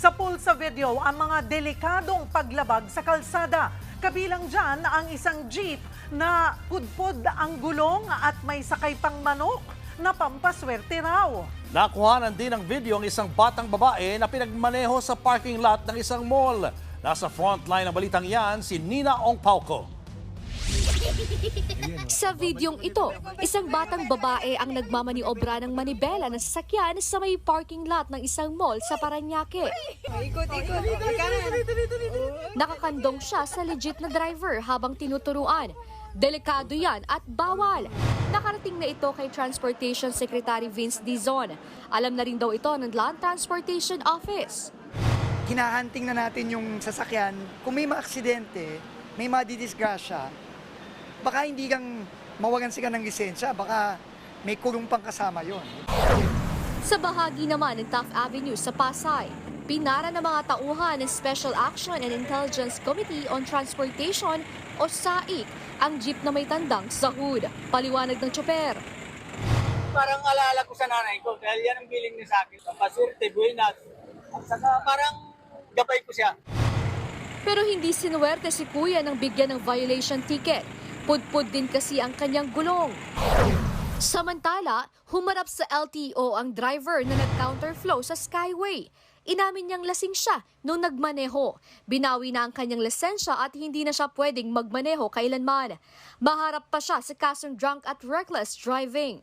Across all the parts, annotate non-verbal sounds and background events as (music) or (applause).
Sa pool sa video ang mga delikadong paglabag sa kalsada. Kabilang dyan ang isang jeep na pudpud ang gulong at may sakay pang manok na pampaswerte raw. Nakuhanan din ng video ang isang batang babae na pinagmaneho sa parking lot ng isang mall. Nasa frontline ng balitang yan si Nina Ong Pauco. (laughs) Sa videong ito, isang batang babae ang nagmamaniobra ng manibela ng sasakyan sa may parking lot ng isang mall sa Paranaque. Nakakandong siya sa legit na driver habang tinuturuan. Delikado yan at bawal. Nakarating na ito kay Transportation Secretary Vince Dizon. Alam na rin daw ito ng Land Transportation Office. hinahunting na natin yung sasakyan. Kung may mga aksidente, may mga didisgrasya, baka hindi kang mawagan sila ng lisensya, baka may kulong pang kasama yon. Sa bahagi naman ng Taft Avenue sa Pasay, pinara ng mga tauhan ng Special Action and Intelligence Committee on Transportation o SAIC ang jeep na may tandang sahud. Paliwanag ng tsoper. parang alala ko sa nanay ko dahil yan ang biling niya sa akin. Paswerte, buenas. At saka parang gabay ko siya. Pero hindi sinuwerte si kuya ng bigyan ng violation ticket. Pudpud din kasi ang kanyang gulong. Samantala, humarap sa LTO ang driver na nag-counterflow sa Skyway. Inamin niyang lasing siya nung nagmaneho. Binawi na ang kanyang lisensya at hindi na siya pwedeng magmaneho kailanman. Maharap pa siya sa kasong drunk at reckless driving.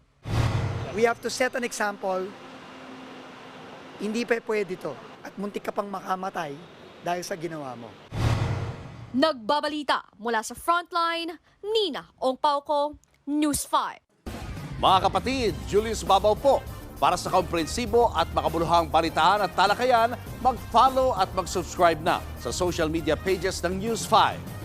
We have to set an example. Hindi pa pwede to. At muntik ka pang makamatay dahil sa ginawa mo. Nagbabalita mula sa Frontline, Nina Ongpauko, News 5. Mga kapatid, Julius Babaw po. Para sa komprehensibo at makabuluhang balitaan at talakayan, mag-follow at mag-subscribe na sa social media pages ng News 5.